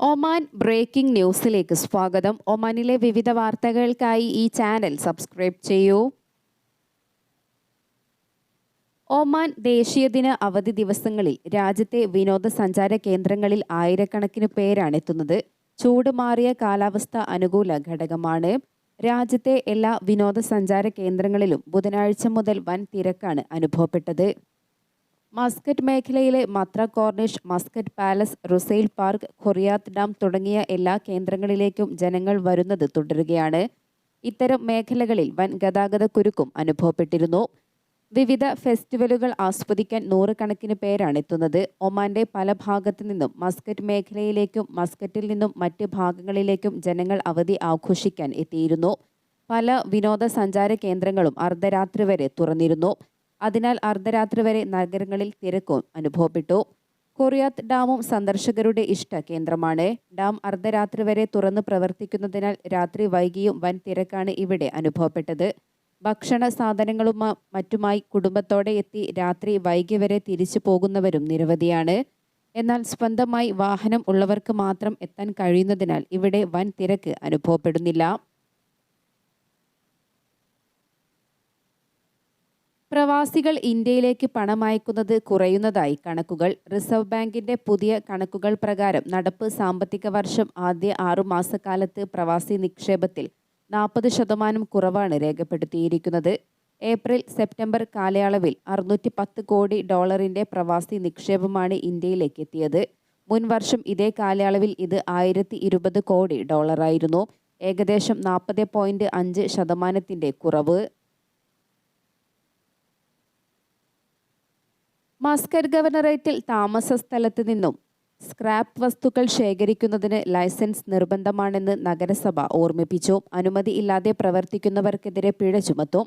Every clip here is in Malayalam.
ഒമാൻ ബ്രേക്കിംഗ് ന്യൂസിലേക്ക് സ്വാഗതം. ഒമാനിലെ വിവിധ വാർത്തകൾക്കായി ഈ ചാനൽ സബ്സ്ക്രൈബ് ചെയ്യൂ. ഒമാൻ ദേശീയദിന അവധി ദിവസങ്ങളിൽ രാജ്യത്തെ വിനോദസഞ്ചാര കേന്ദ്രങ്ങളിൽ ആയിരക്കണക്കിന് പേരാണ് എത്തുന്നത്. ചൂട് മാറിയ കാലാവസ്ഥ അനുകൂല ഘടകമാണ്. രാജ്യത്തെ എല്ലാ വിനോദസഞ്ചാര കേന്ദ്രങ്ങളിലും ബുധനാഴ്ച മുതൽ വൻ തിരക്കാണ് അനുഭവപ്പെട്ടത്. മസ്കറ്റ് മേഖലയിലെ Mutrah Corniche Muscat palace Rusail park Qurayyat dam തുടങ്ങിയ എല്ലാ കേന്ദ്രങ്ങളിലേക്കും ജനങ്ങൾ വരുന്നത് തുടരുകയാണ്. ഇത്തരം മേഖലകളിൽ വൻ ഗതാഗത കുരുക്കും അനുഭവപ്പെട്ടിരുന്നു. വിവിധ ഫെസ്റ്റിവലുകൾ ആസ്വദിക്കാൻ നൂറുകണക്കിന് പേരാണ് എത്തുന്നത്. ഒമാന്റെ പല ഭാഗത്തു നിന്നും മസ്കറ്റ് മേഖലയിലേക്കും മസ്കറ്റിൽ നിന്നും മറ്റ് ഭാഗങ്ങളിലേക്കും ജനങ്ങൾ അവധി ആഘോഷിക്കാൻ എത്തിയിരുന്നു. പല വിനോദസഞ്ചാര കേന്ദ്രങ്ങളും അർദ്ധരാത്രി വരെ തുറന്നിരുന്നു. അതിനാൽ അർദ്ധരാത്രി വരെ നഗരങ്ങളിൽ തിരക്കും അനുഭവപ്പെട്ടു. കൊറിയാത്ത് ഡാമും സന്ദർശകരുടെ ഇഷ്ട കേന്ദ്രമാണ്. ഡാം അർദ്ധരാത്രി വരെ തുറന്ന് പ്രവർത്തിക്കുന്നതിനാൽ രാത്രി വൈകിയും വൻ തിരക്കാണ് ഇവിടെ അനുഭവപ്പെട്ടത്. ഭക്ഷണ സാധനങ്ങളും മറ്റുമായി കുടുംബത്തോടെ എത്തി രാത്രി വൈകി വരെ തിരിച്ചു പോകുന്നവരും നിരവധിയാണ്. എന്നാൽ സ്വന്തമായി വാഹനം ഉള്ളവർക്ക് മാത്രം എത്താൻ കഴിയുന്നതിനാൽ ഇവിടെ വൻ തിരക്ക് അനുഭവപ്പെടുന്നില്ല. പ്രവാസികൾ ഇന്ത്യയിലേക്ക് പണം അയക്കുന്നത് കുറയുന്നതായി കണക്കുകൾ. റിസർവ് ബാങ്കിന്റെ പുതിയ കണക്കുകൾ പ്രകാരം നടപ്പ് സാമ്പത്തിക വർഷം ആദ്യ ആറു മാസക്കാലത്ത് പ്രവാസി നിക്ഷേപത്തിൽ നാൽപ്പത് ശതമാനം കുറവാണ് രേഖപ്പെടുത്തിയിരിക്കുന്നത്. ഏപ്രിൽ സെപ്റ്റംബർ കാലയളവിൽ അറുന്നൂറ്റി പത്ത് കോടി ഡോളറിന്റെ പ്രവാസി നിക്ഷേപമാണ് ഇന്ത്യയിലേക്ക് എത്തിയത്. മുൻ വർഷം ഇതേ കാലയളവിൽ ഇത് ആയിരത്തി ഇരുപത് കോടി ഡോളറായിരുന്നു. ഏകദേശം നാൽപ്പത് പോയിന്റ് അഞ്ച് ശതമാനത്തിന്റെ കുറവ്. മസ്കറ്റ് ഗവർണറേറ്റിൽ താമസ സ്ഥലത്ത് നിന്നും സ്ക്രാപ്പ് വസ്തുക്കൾ ശേഖരിക്കുന്നതിന് ലൈസൻസ് നിർബന്ധമാണെന്ന് നഗരസഭ ഓർമ്മിപ്പിച്ചു. അനുമതി ഇല്ലാതെ പ്രവർത്തിക്കുന്നവർക്കെതിരെ പിഴ ചുമത്തും.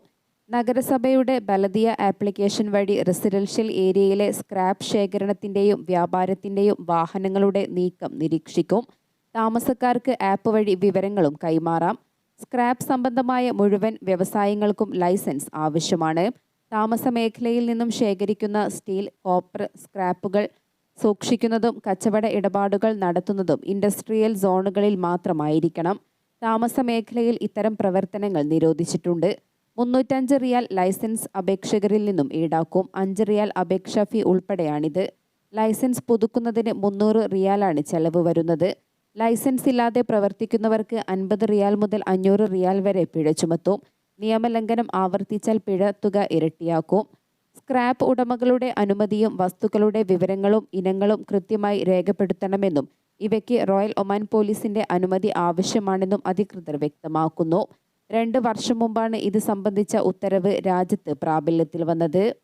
നഗരസഭയുടെ ബലദിയ ആപ്ലിക്കേഷൻ വഴി റെസിഡൻഷ്യൽ ഏരിയയിലെ സ്ക്രാപ്പ് ശേഖരണത്തിന്റെയും വ്യാപാരത്തിന്റെയും വാഹനങ്ങളുടെ നീക്കം നിരീക്ഷിക്കും. താമസക്കാർക്ക് ആപ്പ് വഴി വിവരങ്ങളും കൈമാറാം. സ്ക്രാപ്പ് സംബന്ധമായ മുഴുവൻ വ്യവസായങ്ങൾക്കും ലൈസൻസ് ആവശ്യമാണ്. താമസ മേഖലയിൽ നിന്നും ശേഖരിക്കുന്ന സ്റ്റീൽ കോപ്പർ സ്ക്രാപ്പുകൾ സൂക്ഷിക്കുന്നതും കച്ചവട ഇടപാടുകൾ നടത്തുന്നതും ഇൻഡസ്ട്രിയൽ സോണുകളിൽ മാത്രമായിരിക്കണം. താമസ മേഖലയിൽ ഇത്തരം പ്രവർത്തനങ്ങൾ നിരോധിച്ചിട്ടുണ്ട്. മുന്നൂറ്റഞ്ച് റിയാൽ ലൈസൻസ് അപേക്ഷകരിൽ നിന്നും ഈടാക്കും. അഞ്ച് റിയാൽ അപേക്ഷാ ഫീ ഉൾപ്പെടെയാണിത്. ലൈസൻസ് പുതുക്കുന്നതിന് മുന്നൂറ് റിയാലാണ് ചെലവ് വരുന്നത്. ലൈസൻസ് ഇല്ലാതെ പ്രവർത്തിക്കുന്നവർക്ക് അൻപത് റിയാൽ മുതൽ അഞ്ഞൂറ് റിയാൽ വരെ പിഴ ചുമത്തും. നിയമലംഘനം ആവർത്തിച്ചാൽ പിഴ തുക ഇരട്ടിയാക്കും. സ്ക്രാപ്പ് ഉടമകളുടെ അനുമതിയും വസ്തുക്കളുടെ വിവരങ്ങളും ഇനങ്ങളും കൃത്യമായി രേഖപ്പെടുത്തണമെന്നും ഇവയ്ക്ക് റോയൽ ഒമാൻ പോലീസിന്റെ അനുമതി ആവശ്യമാണെന്നും അധികൃതർ വ്യക്തമാക്കുന്നു. രണ്ട് വർഷം മുമ്പാണ് ഇത് സംബന്ധിച്ച ഉത്തരവ് രാജ്യത്ത് പ്രാബല്യത്തിൽ വന്നത്.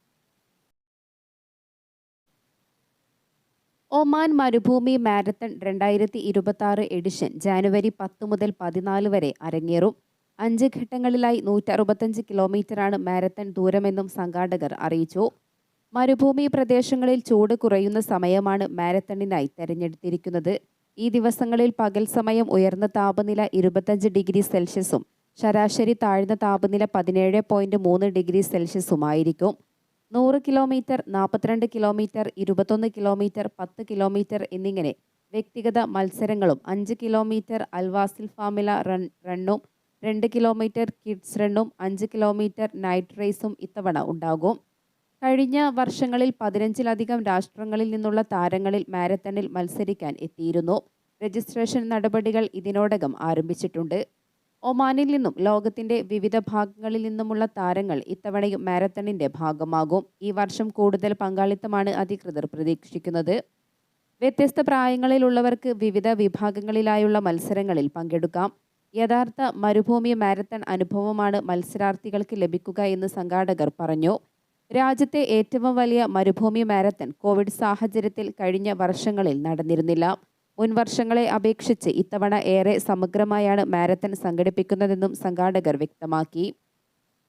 ഒമാൻ മരുഭൂമി മാരത്തൺ രണ്ടായിരത്തി ഇരുപത്തി എഡിഷൻ ജാനുവരി പത്ത് മുതൽ പതിനാല് വരെ അരങ്ങേറും. അഞ്ച് ഘട്ടങ്ങളിലായി നൂറ്ററുപത്തഞ്ച് കിലോമീറ്ററാണ് മാരത്തൺ ദൂരമെന്നും സംഘാടകർ അറിയിച്ചു. മരുഭൂമി പ്രദേശങ്ങളിൽ ചൂട് കുറയുന്ന സമയമാണ് മാരത്തണിനായി തെരഞ്ഞെടുത്തിരിക്കുന്നത്. ഈ ദിവസങ്ങളിൽ പകൽ സമയം ഉയർന്ന താപനില ഇരുപത്തഞ്ച് ഡിഗ്രി സെൽഷ്യസും ശരാശരി താഴ്ന്ന താപനില പതിനേഴ് പോയിന്റ് മൂന്ന് ഡിഗ്രി സെൽഷ്യസുമായിരിക്കും നൂറ് കിലോമീറ്റർ നാൽപ്പത്തിരണ്ട് കിലോമീറ്റർ ഇരുപത്തൊന്ന് കിലോമീറ്റർ പത്ത് കിലോമീറ്റർ എന്നിങ്ങനെ വ്യക്തിഗത മത്സരങ്ങളും അഞ്ച് കിലോമീറ്റർ അൽവാസിൽ ഫാമില റൺ റണ്ണും രണ്ട് കിലോമീറ്റർ കിഡ്സ് റണ്ണും അഞ്ച് കിലോമീറ്റർ നൈറ്റ് റേസും ഇത്തവണ ഉണ്ടാകും. കഴിഞ്ഞ വർഷങ്ങളിൽ പതിനഞ്ചിലധികം രാഷ്ട്രങ്ങളിൽ നിന്നുള്ള താരങ്ങളിൽ മാരത്തണിൽ മത്സരിക്കാൻ എത്തിയിരുന്നു. രജിസ്ട്രേഷൻ നടപടികൾ ഇതിനോടകം ആരംഭിച്ചിട്ടുണ്ട്. ഒമാനിൽ നിന്നും ലോകത്തിന്റെ വിവിധ ഭാഗങ്ങളിൽ നിന്നുമുള്ള താരങ്ങൾ ഇത്തവണയും മാരത്തണിന്റെ ഭാഗമാകും. ഈ വർഷം കൂടുതൽ പങ്കാളിത്തമാണ് അധികൃതർ പ്രതീക്ഷിക്കുന്നത്. വ്യത്യസ്ത പ്രായങ്ങളിലുള്ളവർക്ക് വിവിധ വിഭാഗങ്ങളിലായുള്ള മത്സരങ്ങളിൽ പങ്കെടുക്കാം. യഥാർത്ഥ മരുഭൂമി മാരത്തൺ അനുഭവമാണ് മത്സരാർത്ഥികൾക്ക് ലഭിക്കുക എന്ന് സംഘാടകർ പറഞ്ഞു. രാജ്യത്തെ ഏറ്റവും വലിയ മരുഭൂമി മാരത്തൺ കോവിഡ് സാഹചര്യത്തിൽ കഴിഞ്ഞ വർഷങ്ങളിൽ നടന്നിരുന്നില്ല. മുൻ വർഷങ്ങളെ അപേക്ഷിച്ച് ഇത്തവണ ഏറെ സമഗ്രമായാണ് മാരത്തൺ സംഘടിപ്പിക്കുന്നതെന്നും സംഘാടകർ വ്യക്തമാക്കി.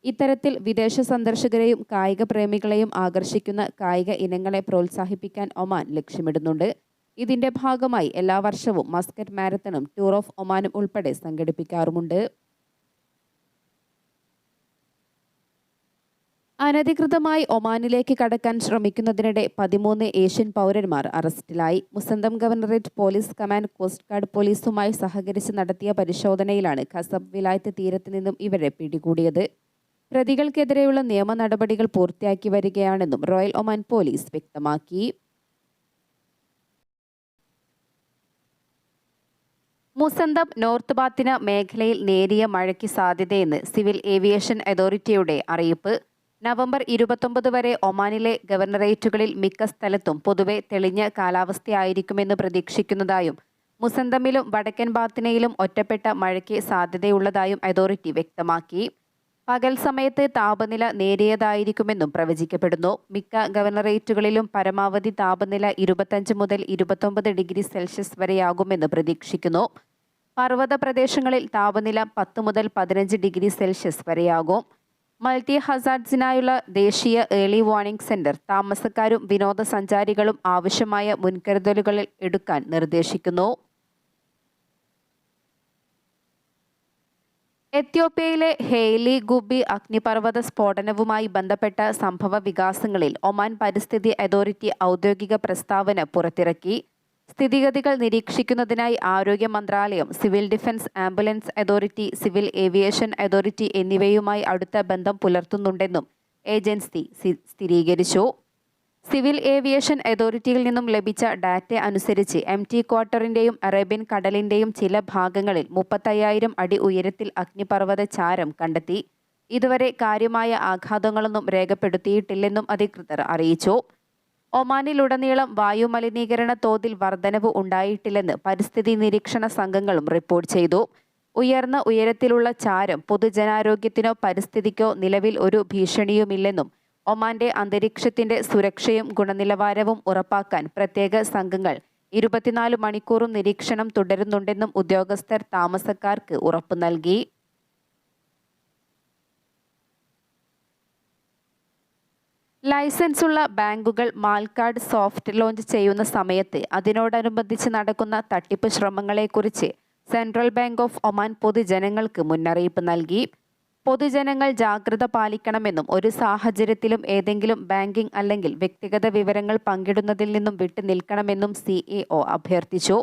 ഇത്തരത്തിൽ വിദേശ സന്ദർശകരെയും കായിക പ്രേമികളെയും ആകർഷിക്കുന്ന കായിക ഇനങ്ങളെ പ്രോത്സാഹിപ്പിക്കാൻ ഒമാൻ ലക്ഷ്യമിടുന്നുണ്ട്. ഇതിന്റെ ഭാഗമായി എല്ലാ വർഷവും മസ്കറ്റ് മാരത്തണും ടൂർ ഓഫ് ഒമാനും ഉൾപ്പെടെ സംഘടിപ്പിക്കാറുമുണ്ട്. അനധികൃതമായി ഒമാനിലേക്ക് കടക്കാൻ ശ്രമിക്കുന്നതിനിടെ പതിമൂന്ന് ഏഷ്യൻ പൗരന്മാർ അറസ്റ്റിലായി. Musandam governorate police command coast guard പോലീസുമായി സഹകരിച്ച് നടത്തിയ പരിശോധനയിലാണ് ഖസബ് വിലായത്ത് തീരത്ത് നിന്നും ഇവരെ പിടികൂടിയത്. പ്രതികൾക്കെതിരെയുള്ള നിയമ നടപടികൾ പൂർത്തിയാക്കി വരികയാണെന്നും റോയൽ ഒമാൻ പോലീസ് വ്യക്തമാക്കി. മുസന്തം നോർത്ത് ബാത്തിന മേഖലയിൽ നേരിയ മഴയ്ക്ക് സാധ്യതയെന്ന് സിവിൽ ഏവിയേഷൻ അതോറിറ്റിയുടെ അറിയിപ്പ്. നവംബർ ഇരുപത്തൊമ്പത് വരെ ഒമാനിലെ ഗവർണറേറ്റുകളിൽ മിക്ക സ്ഥലത്തും പൊതുവെ തെളിഞ്ഞ കാലാവസ്ഥയായിരിക്കുമെന്ന് പ്രതീക്ഷിക്കുന്നതായും മുസന്തമിലും വടക്കൻ ബാത്തിനയിലും ഒറ്റപ്പെട്ട മഴയ്ക്ക് സാധ്യതയുള്ളതായും അതോറിറ്റി വ്യക്തമാക്കി. പകൽ സമയത്ത് താപനില നേരിയതായിരിക്കുമെന്നും പ്രവചിക്കപ്പെടുന്നു. മിക്ക ഗവർണറേറ്റുകളിലും പരമാവധി താപനില ഇരുപത്തഞ്ച് മുതൽ ഇരുപത്തൊമ്പത് ഡിഗ്രി സെൽഷ്യസ് വരെയാകുമെന്ന് പ്രതീക്ഷിക്കുന്നു. പർവത പ്രദേശങ്ങളിൽ താപനില പത്ത് മുതൽ പതിനഞ്ച് ഡിഗ്രി സെൽഷ്യസ് വരെയാകും. മൾട്ടി ഹസാർഡ്സിനായുള്ള ദേശീയ ഏർലി വാർണിംഗ് സെന്റർ താമസക്കാരും വിനോദസഞ്ചാരികളും ആവശ്യമായ മുൻകരുതലുകൾ എടുക്കാൻ നിർദ്ദേശിക്കുന്നു. എത്യോപ്യയിലെ ഹെയ്ലി ഗുബി അഗ്നിപർവത സ്ഫോടനവുമായി ബന്ധപ്പെട്ട സംഭവ വികാസങ്ങളിൽ ഒമാൻ പരിസ്ഥിതി അതോറിറ്റി ഔദ്യോഗിക പ്രസ്താവന പുറത്തിറക്കി. സ്ഥിതിഗതികൾ നിരീക്ഷിക്കുന്നതിനായി ആരോഗ്യ മന്ത്രാലയം civil defence ambulance authority civil aviation authority എന്നിവയുമായി അടുത്ത ബന്ധം പുലർത്തുന്നുണ്ടെന്നും ഏജൻസി സ്ഥിരീകരിച്ചു. സിവിൽ ഏവിയേഷൻ അതോറിറ്റിയിൽ നിന്നും ലഭിച്ച ഡാറ്റ അനുസരിച്ച് എം ടി ക്വാർട്ടറിന്റെയും അറേബ്യൻ കടലിന്റെയും ചില ഭാഗങ്ങളിൽ മുപ്പത്തയ്യായിരം അടി ഉയരത്തിൽ അഗ്നിപർവത ചാരം കണ്ടെത്തി. ഇതുവരെ കാര്യമായ ആഘാതങ്ങളൊന്നും രേഖപ്പെടുത്തിയിട്ടില്ലെന്നും അധികൃതർ അറിയിച്ചു. ഒമാനിലുടനീളം വായുമലിനീകരണ തോതിൽ വർധനവ് ഉണ്ടായിട്ടില്ലെന്ന് പരിസ്ഥിതി നിരീക്ഷണ സംഘങ്ങളും റിപ്പോർട്ട് ചെയ്തു. ഉയർന്ന ഉയരത്തിലുള്ള ചാരം പൊതുജനാരോഗ്യത്തിനോ പരിസ്ഥിതിക്കോ നിലവിൽ ഒരു ഭീഷണിയുമില്ലെന്നും ഒമാന്റെ അന്തരീക്ഷത്തിന്റെ സുരക്ഷയും ഗുണനിലവാരവും ഉറപ്പാക്കാൻ പ്രത്യേക സംഘങ്ങൾ ഇരുപത്തിനാല് മണിക്കൂറും നിരീക്ഷണം തുടരുന്നുണ്ടെന്നും ഉദ്യോഗസ്ഥർ താമസക്കാർക്ക് ഉറപ്പു നൽകി. ലൈസൻസുള്ള ബാങ്കുകൾ മാൽക്കാർഡ് സോഫ്റ്റ് ലോഞ്ച് ചെയ്യുന്ന സമയത്ത് അതിനോടനുബന്ധിച്ച് നടക്കുന്ന തട്ടിപ്പ് ശ്രമങ്ങളെക്കുറിച്ച് സെൻട്രൽ ബാങ്ക് ഓഫ് ഒമാൻ പൊതുജനങ്ങൾക്ക് മുന്നറിയിപ്പ് നൽകി. പൊതുജനങ്ങൾ ജാഗ്രത പാലിക്കണമെന്നും ഒരു സാഹചര്യത്തിലും ഏതെങ്കിലും ബാങ്കിംഗ് അല്ലെങ്കിൽ വ്യക്തിഗത വിവരങ്ങൾ പങ്കിടുന്നതിൽ നിന്നും വിട്ടു നിൽക്കണമെന്നും സിഇഒ അഭ്യർത്ഥിച്ചു.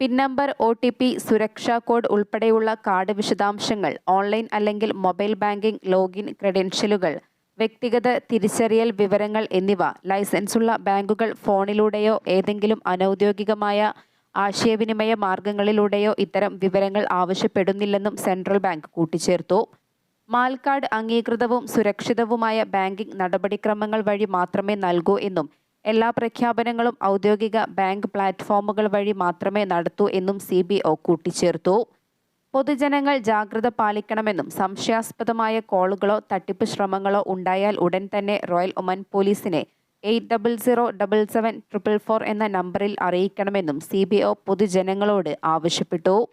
PIN number O T P സുരക്ഷാ കോഡ് ഉൾപ്പെടെയുള്ള കാർഡ് വിശദാംശങ്ങൾ ഓൺലൈൻ അല്ലെങ്കിൽ മൊബൈൽ ബാങ്കിംഗ് ലോഗിൻ ക്രെഡൻഷ്യലുകൾ വ്യക്തിഗത തിരിച്ചറിയൽ വിവരങ്ങൾ എന്നിവ ലൈസൻസുള്ള ബാങ്കുകൾ ഫോണിലൂടെയോ ഏതെങ്കിലും അനൗദ്യോഗികമായ ആശയവിനിമയ മാർഗങ്ങളിലൂടെയോ ഇത്തരം വിവരങ്ങൾ ആവശ്യപ്പെടുന്നില്ലെന്നും സെൻട്രൽ ബാങ്ക് കൂട്ടിച്ചേർത്തു. മാൽക്കാർഡ് അംഗീകൃതവും സുരക്ഷിതവുമായ ബാങ്കിംഗ് നടപടിക്രമങ്ങൾ വഴി മാത്രമേ നൽകൂ എന്നും എല്ലാ പ്രഖ്യാപനങ്ങളും ഔദ്യോഗിക ബാങ്ക് പ്ലാറ്റ്ഫോമുകൾ വഴി മാത്രമേ നടത്തൂ എന്നും സി ബി ഒ കൂട്ടിച്ചേർത്തു. പൊതുജനങ്ങൾ ജാഗ്രത പാലിക്കണമെന്നും സംശയാസ്പദമായ കോളുകളോ തട്ടിപ്പ് ശ്രമങ്ങളോ ഉണ്ടായാൽ ഉടൻ തന്നെ റോയൽ ഒമൻ പോലീസിനെ eight double zero double seven triple four എന്ന നമ്പറിൽ അറിയിക്കണമെന്നും സി ബി ഒ പൊതുജനങ്ങളോട് ആവശ്യപ്പെട്ടു.